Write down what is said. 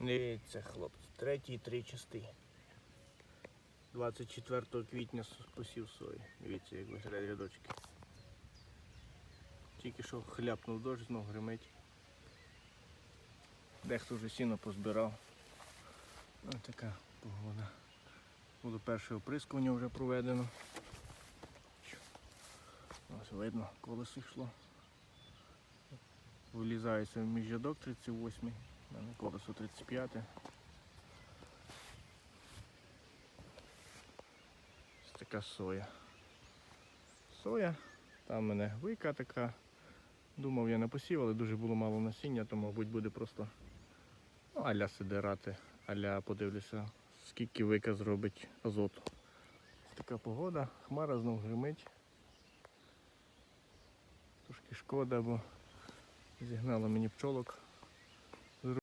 Дивіться, хлопці, третій три части. 24 квітня посів сої. Дивіться, як виглядають рядочки. Тільки що хляпнув дощ, знов гримить. Дехто вже сіно позбирав. Ось така погода. Було перше оприскування вже проведено. Ось видно, колесо йшло. Вилізається в міжрядок 38, у мене колесо 35. Ось така соя. Соя, там в мене вийка така. Думав я не посів, але дуже було мало насіння, то мабуть буде просто ну, аля сидирати, аля подивлюся, скільки вика зробить азоту. Ось така погода, хмара знов гримить. Трошки шкода, бо зігнала мені пчолок.